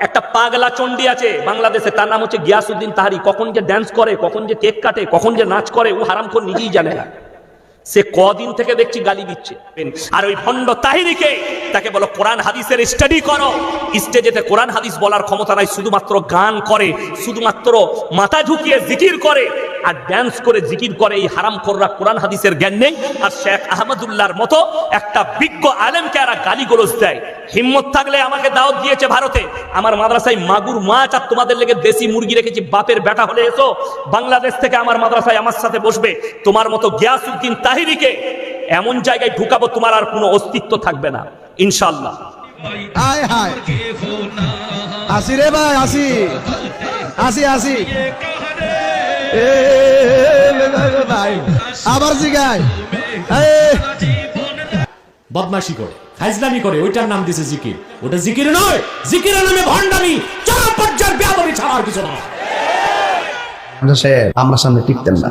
একটা পাগলা চণ্ডী আছে বাংলাদেশে, তার নাম হচ্ছে গিয়াসুদ্দিন তাহারি। কখন যে ড্যান্স করে, কখন যে কেক কাটে, কখন যে নাচ করে, ও হারাম করে নিজেই জানে না। সে কদিন থেকে দেখছি গালি দিচ্ছে। আর ওই ভণ্ড তাহিরিকে, তাকে বলো, কোরআন হাদিসের স্টাডি করো। স্টেজেতে কোরআন হাদিস বলার ক্ষমতা নাই, শুধুমাত্র গান করে, শুধুমাত্র মাথা ঝুঁকিয়ে জিকির করে। আর ড্যান্স করে জিকির করে এই হারাম কররা কোরআন হাদিসের জ্ঞান নেই। আর শেখ আহমদুল্লাহর মতো একটা বিজ্ঞ আলেমকে এরা গালি গোলজ দেয়। হিম্মত থাকলে আমাকে দাওয়াত দিয়েছে ভারতে। আমার মাদ্রাসায় মাগুর মাছ আর তোমাদের লেগে দেশি মুরগি রেখেছি, বাপের বেটা হলে এসো। বাংলাদেশ থেকে আমার মাদ্রাসায় আমার সাথে বসবে। তোমার মতো গিয়াসুদ্দিন তাহিরিকে এমন জায়গায় ঢুকাবো, তোমার আর কোনো অস্তিত্ব থাকবে না। ইনশাল্লাহ আয় হায়। আসি রে ভাই, আসি। আসি আসি। আবার জিগায়। বদমাশি করে ফাইজলামি করে ওইটার নাম দিছে জিকির। ওটা জিকির নয় জিকিরের নামে ভণ্ডামি চরম পর্যায়ের বেয়াদবি ছাড়া আর কিছু নয়। সে আমরা সামনে টিকতেন না।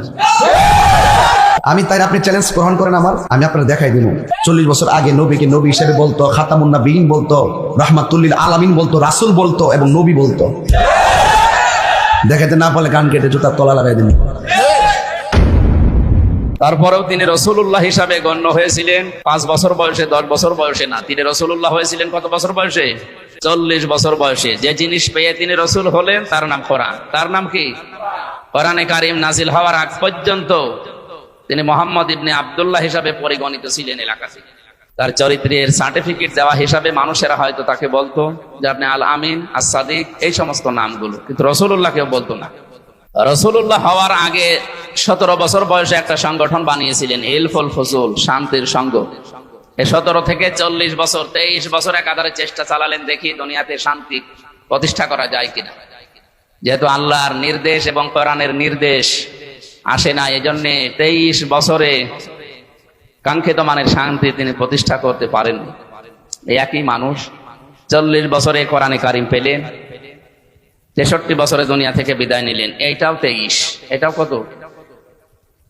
আমি তাই আপনি চ্যালেঞ্জ গ্রহণ করেন আমার আমি আপনার দেখাই দিব। চল্লিশ বছর আগে নবীকে নবী হিসেবে বলতো খাতামুন্না বিন বলতো রহমাতুল্লিল আলামিন বলতো রাসুল বলতো এবং নবী বলতো। দেখাতে না পারলে গান কেটে জুতার তলা লাগাই দিন তারপরেও তিনি রসুল্লাহ হিসাবে গণ্য হয়েছিলেন। পাঁচ বছর বয়সে, দশ বছর বয়সে না, তিনি রসুল্লাহ হয়েছিলেন কত বছর বয়সে? চল্লিশ বছর বয়সে। যে জিনিস পেয়ে তিনি রসুল হলেন, তার নাম কোরআন। তার নাম কি? কোরআনে কারিম নাজিল হওয়ার আগ পর্যন্ত তিনি মোহাম্মদ ইবনে আবদুল্লাহ হিসাবে পরিগণিত ছিলেন এলাকাতে। তার চরিত্রের সার্টিফিকেট দেওয়া হিসাবে মানুষেরা হয়তো তাকে বলতো যে আপনি আল আমিন, আস সাদিক, এই সমস্ত নামগুলো। কিন্তু রসুল্লাহ কেউ বলতো না। রসুল্লাহ হওয়ার আগে সতেরো বছর বয়সে একটা সংগঠন বানিয়েছিলেন, ইলফুল ফজুল, শান্তির সঙ্গ। এই সতেরো থেকে চল্লিশ বছর, তেইশ বছর একাধারে চেষ্টা চালালেন দেখি দুনিয়াতে শান্তি প্রতিষ্ঠা করা যায় কিনা। যেহেতু আল্লাহর নির্দেশ এবং কোরআনের নির্দেশ আসে না, এজন্য তেইশ বছরে কাঙ্ক্ষিত মানের শান্তি তিনি প্রতিষ্ঠা করতে পারেন একই মানুষ চল্লিশ বছরে কোরআনে কারিম পেলেন, তেষট্টি বছরে দুনিয়া থেকে বিদায় নিলেন। এইটাও তেইশ। এটাও কত?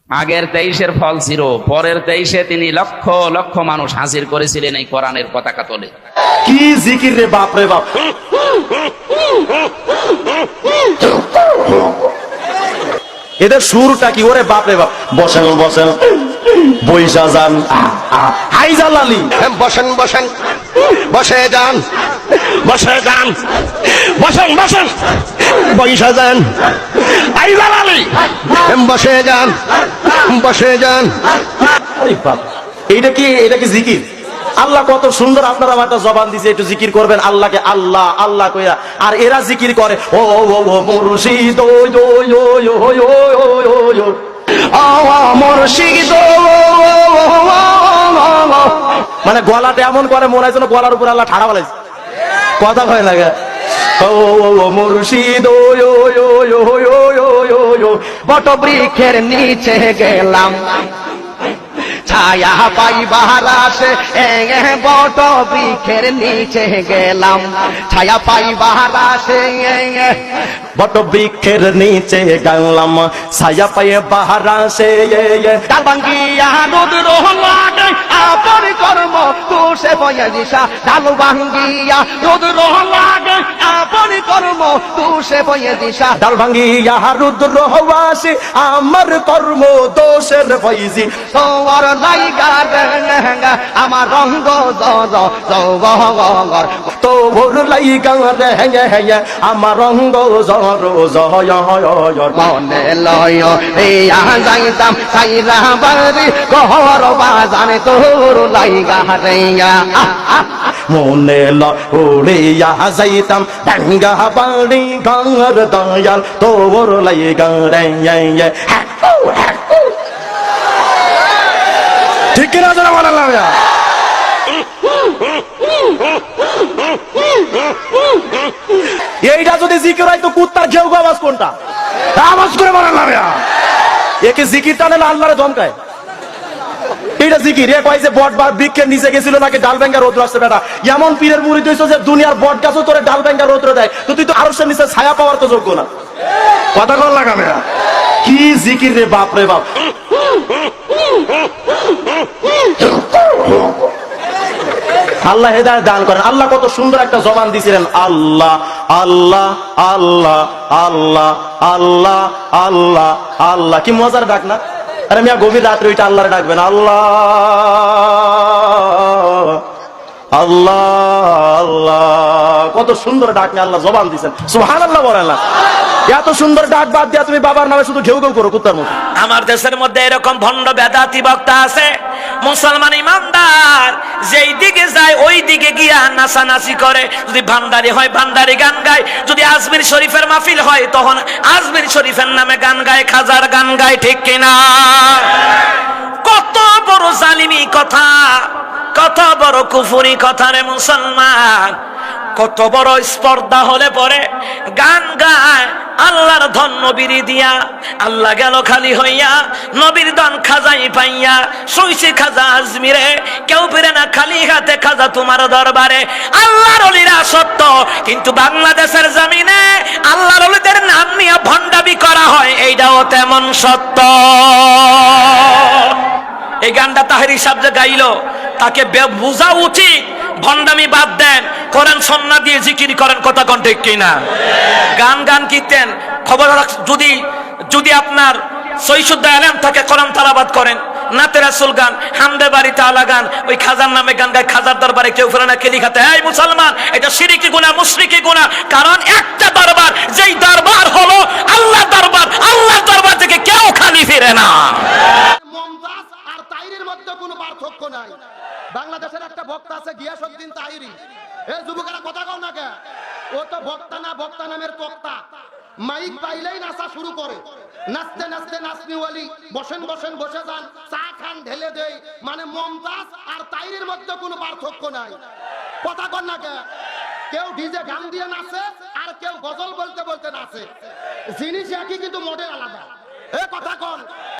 আগের তেইশের ফল জিরো, পরের তেইশে তিনি লক্ষ লক্ষ মানুষ হাজির করেছিলেন এই কোরআনের পতাকা তোলে। কি জিকির রে বাপ রে বাপ? এদের সুরটা কি ওরে বাপ রে বাপ? বসেন বসেন। বৈশা যান হাই জালালি বসেন বসেন বসে যান বসে যান বসেন বসেন বৈশা যান হাই জালালি বসে যান বসে যান এইটা কি এটা কি জিকির আল্লাহ কত সুন্দর আপনারা একটা জবান দিছে একটু জিকির করবেন আল্লাহকে আল্লাহ আল্লাহ কইয়া আর এরা জিকির করে ও ও ও মুর্শিদ ও ও ও ও ও মানে গলাটা এমন করে মনে হয় গলার উপর আল্লাহ ঠাড়া বলেছে কথা ভয় লাগে বট বৃক্ষের নিচে গেলাম ছায়া পাইবার আসে বট বৃক্ষের নিচে গেলাম। ছায়া পাইবার আসে বট বৃক্ষের নিচে গেলাম। ছায়া পাই বাহার আসে ডাল ভাঙ্গিয়া রোদ লাগে আপন কর্ম তুষে দিশা ডাল ভাঙ্গিয়া রোদ লাগে আপন কর্ম তুষে দিশা ডাল ভাঙ্গিয়া রুদ্র হওয়াসে আমার কর্ম দোষের তোমার লাইগা রেঙ্গা আমার রঙ্গ জর তোর লাইগা রেঙ্গা আমার রঙ্গ জর, জয় মনে লয় ইয়া যাইতাম, সাইরা বাড়ি ঘর বাজানে তোর লাইগা রেঙ্গা মনে লড়িয়া যাইতাম, ডাঙ্গা বাড়ি ঘর দয়াল, তোর লাইগা রেঙ্গা ঠিক কিনা জানা বলেন এইটা যদি জিকির হয়, তো কুত্তার ঘেউ আওয়াজ কোনটা? আওয়াজ করে বলেন একে জিকির টানে আল্লাহরে ধমকায়। এইটা জিকির এ কয় যে বট বা বৃক্ষের নিচে গেছিল নাকি ডাল ব্যাঙ্গা রোদ আসছে বেটা? এমন পীরের মুড়ি দিয়েছ যে দুনিয়ার বট গাছও তোরে ডাল ব্যাঙ্গা রোদ দেয়। তো তুই তো আরও নিচে ছায়া পাওয়ার তো যোগ্য না। কথা কল লাগাবে কি জিকির রে বাপ রে বাপ। আল্লাহ হেদায়ত দান করেন। আল্লাহ কত সুন্দর একটা জবান দিয়েছিলেন আল্লাহ আল্লাহ আল্লাহ আল্লাহ আল্লাহ আল্লাহ আল্লাহ। কি মজার ডাক না? আরে মিয়া, গভীর রাত্রে ওইটা আল্লাহরে ডাকবেন। আল্লাহ আল্লাহ আল্লাহ। কত সুন্দর ডাক আল্লাহ জবান দিছেন সুহান আল্লাহ বলেন এত সুন্দর ডাক বাদ দিয়া তুমি বাবার নামে শুধু ঘেউ ঘেউ করো কুত্তার মতো। আমার দেশের মধ্যে এরকম ভণ্ড বেদাতি বক্তা আছে মুসলমান ইমানদার, যেই দিকে যায়, ওই দিকে গিয়া নাচানাচি করে। যদি ভান্ডারি হয়, ভান্ডারি গান গায়। যদি আজমির শরীফের মাহফিল হয়, তখন আজমির শরীফের নামে গান গায়, খাজার গান গায়, ঠিক কিনা? কত বড় জালিমি কথা, কত বড় কুফুরি কথা রে মুসলমান। কত বড় স্পর্ধা হলে পরে গান গায়, আল্লাহর ধন নবীর দিয়া। আল্লাহ গেল খালি হইয়া, নবীর ধন খাজাই পাইয়া সইছে খাজা আজমিরে। কেউ ফিরে না খালি হাতে খাজা তোমার দরবারে। আল্লাহর অলিরা সত্য, কিন্তু বাংলাদেশের জমিনে আল্লাহর অলিদের নাম নিয়ে ভণ্ডাবি করা হয়, এইটাও তেমন সত্য। এই গানটা তাহের হিসাব যে গাইলো, তাকে বোঝা উচিত ভণ্ডামি বাদ দেন। কোরআন সন্না দিয়ে জিকির করেন, কথা কন ঠিক কিনা? গান গান কীর্তেন। খবর যদি যদি আপনার সৈশুদ্ধ আলেম থাকে, কোরআন তালাবাদ করেন। গান গান, ওই খাজার নামে গান খাজার দরবারে কেউ না এই মুসলমান, এটা কারণ একটা দরবার, যেই দরবার হলো দরবার দরবার থেকে কেউ খালি ফিরে না। পার্থক্য নাই। বাংলাদেশের একটা বক্তা আছে গিয়াসউদ্দিন তাহিরি। এর যুবকেরা কথা কও না কে? ও তো বক্তা না বক্তা নামের তক্তা। মাইক পাইলেই নাচা শুরু করে। নাচতে নাচতে নাচনিওয়ালি বসেন বসেন, বসে যান, চা খান, ঢেলে দেই। মানে মমতাজ আর তাইরির মধ্যে কোনো পার্থক্য নাই। কথা কন না কে? কেউ ডিজে গান দিয়ে নাচে আর কেউ গজল বলতে বলতে নাচে। জিনিস একই কিন্তু মডেল আলাদা। এ কথা কন।